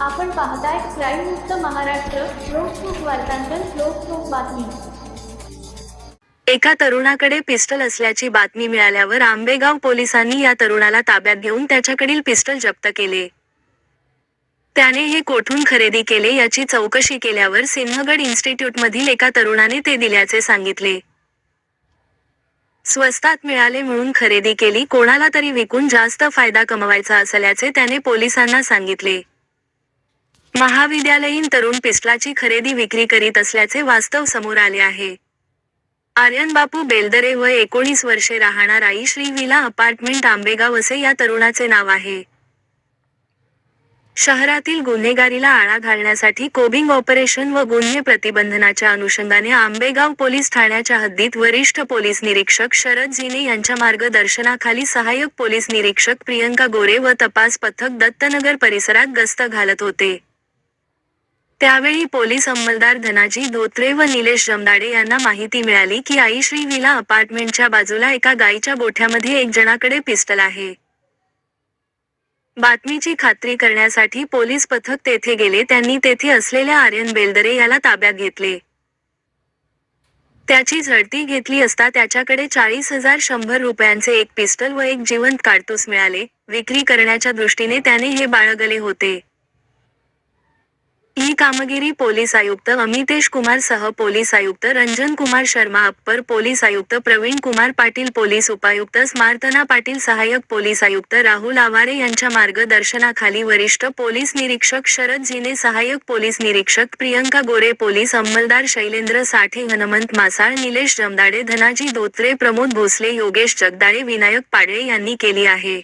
आपण पाहताय क्राईम मुक्त महाराष्ट्र लोकसुख वार्तांकन लोकसुख बातमी. एका तरुणाकडे पिस्टल असल्याची बातमी मिळाल्यावर आंबेगाव पोलिसांनी या तरुणाला ताब्यात घेऊन त्याच्याकडील पिस्टल जप्त केले. त्याने हे कोठून खरेदी केले याची चौकशी केल्यावर सिंहगड इन्स्टिट्यूटमधील एका तरुणाने ते दिल्याचे सांगितले. स्वस्तात मिळाले म्हणून खरेदी केली कोणाला तरी विकून जास्त फायदा कमवायचा असल्याचे त्याने पोलिसांना सांगितले. महाविद्यालयीन तरुण पिस्टलाची खरेदी विक्री करीत असल्याचे वास्तव समोर आले आहे. आर्यन बापू बेलदरे व एकोणीस वर्षे राहणार आई श्री विला अपार्टमेंट आंबेगाव असे या तरुणाचे नाव आहे. शहरातील गुन्हेगारीला आळा घालण्यासाठी कोबिंग ऑपरेशन व गुन्हे प्रतिबंधनाच्या अनुषंगाने आंबेगाव पोलीस ठाण्याच्या हद्दीत वरिष्ठ पोलीस निरीक्षक शरद जिने यांच्या मार्गदर्शनाखाली सहाय्यक पोलीस निरीक्षक प्रियंका गोरे व तपास पथक दत्तनगर परिसरात गस्त घालत होते. त्यावेळी पोलीस अंमलदार धनाजी धोत्रे व निलेश जमदाडे यांना माहिती मिळाली की आई श्री विला अपार्टमेंटच्या बाजूला एका गायीच्या गोठ्यामध्ये एक जणाकडे पिस्टल आहे. बातमीची खात्री करण्यासाठी पोलीस पथक तेथे गेले. त्यांनी तेथे असलेल्या आर्यन बेलदरे याला ताब्यात घेतले. त्याची झडती घेतली असता त्याच्याकडे चाळीस हजार शंभर रुपयांचे एक पिस्टल व एक जिवंत काडतूस मिळाले. विक्री करण्याच्या दृष्टीने त्याने हे बाळगले होते. कामगिरी पोलीस आयुक्त अमितेश कुमार सह पोलीस आयुक्त रंजन कुमार शर्मा अप्पर पोलीस आयुक्त प्रवीण कुमार पाटील पोलीस उपायुक्त स्मार्तना पाटील सहाय्यक पोलीस आयुक्त राहुल आवारे यांच्या मार्गदर्शनाखाली वरिष्ठ पोलीस निरीक्षक शरद जिने सहाय्यक पोलीस निरीक्षक प्रियंका गोरे पोलीस अंमलदार शैलेंद्र साठे हनुमंत मासाळ निलेश जमदाडे धनाजी धोत्रे प्रमोद भोसले योगेश जगदाळे विनायक पाडळे यांनी केली आहे.